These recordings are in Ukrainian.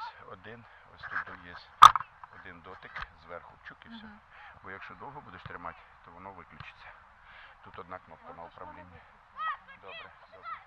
десь один, ось тут є один дотик зверху, чук і все. Бо якщо довго будеш тримати, то воно виключиться. Тут одна кнопка на управлінні. Добре, добре.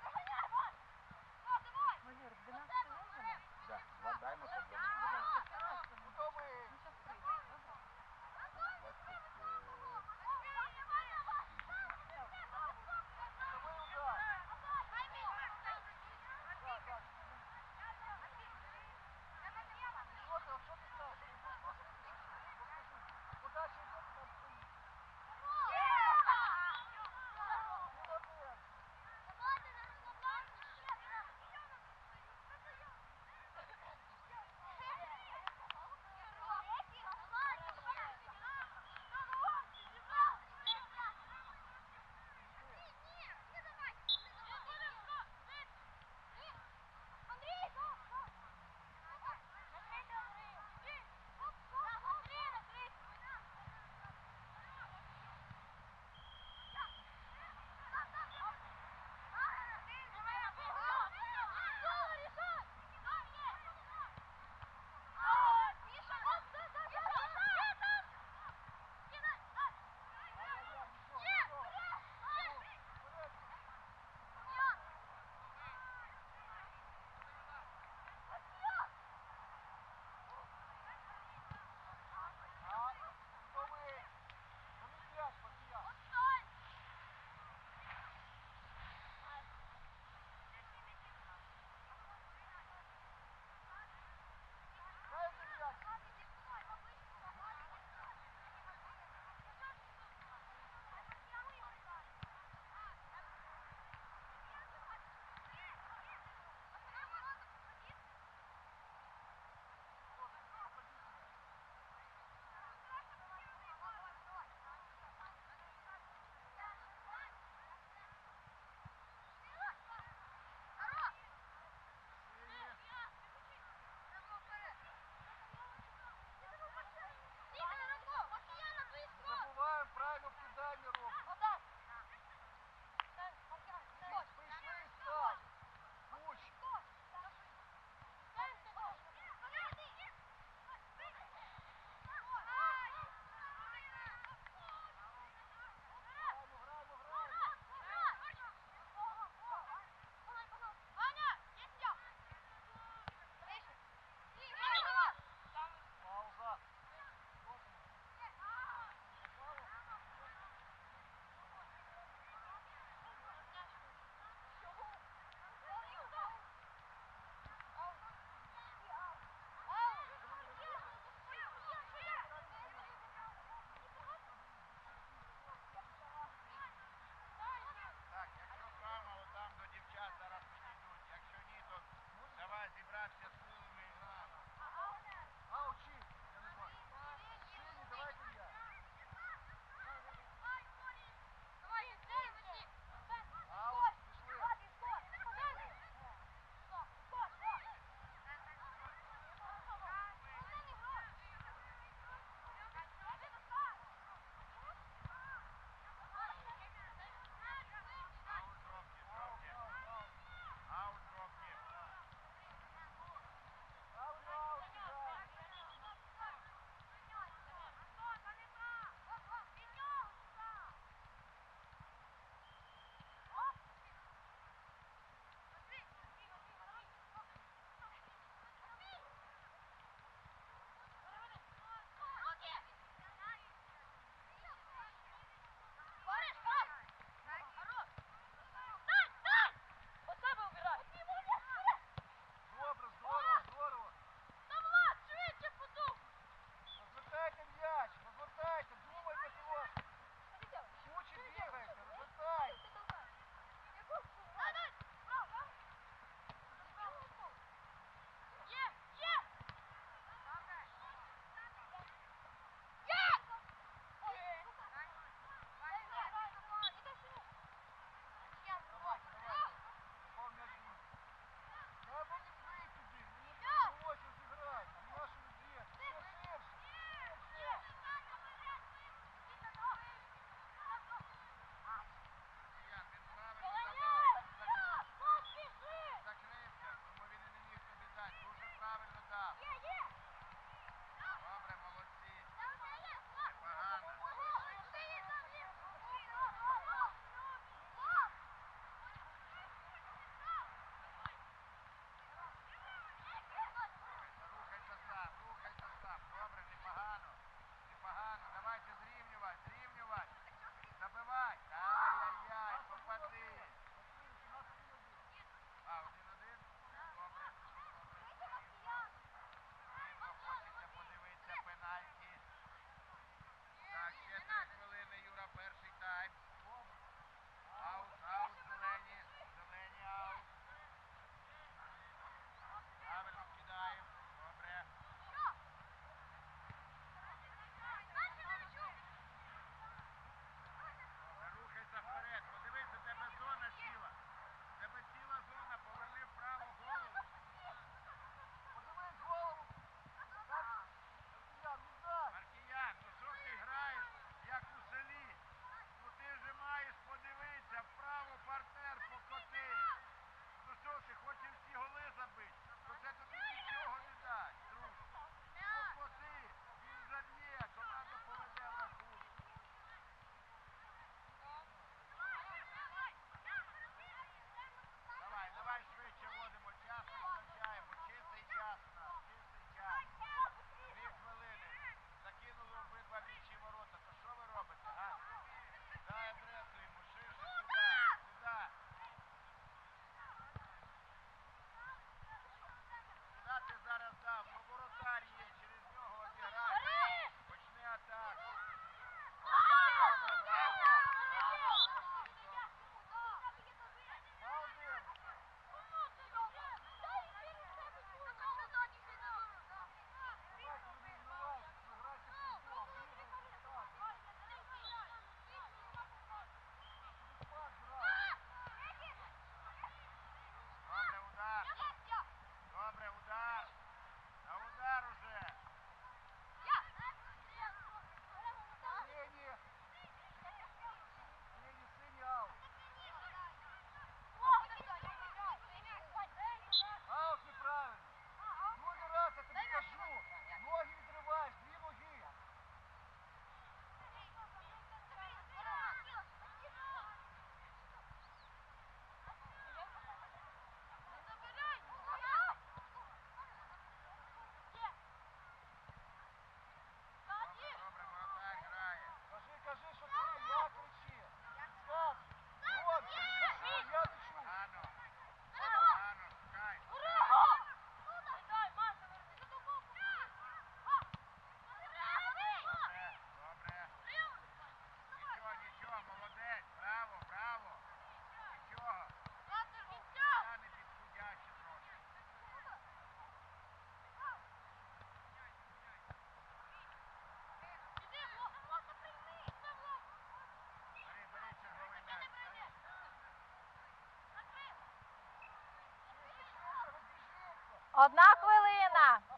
Одна хвилина.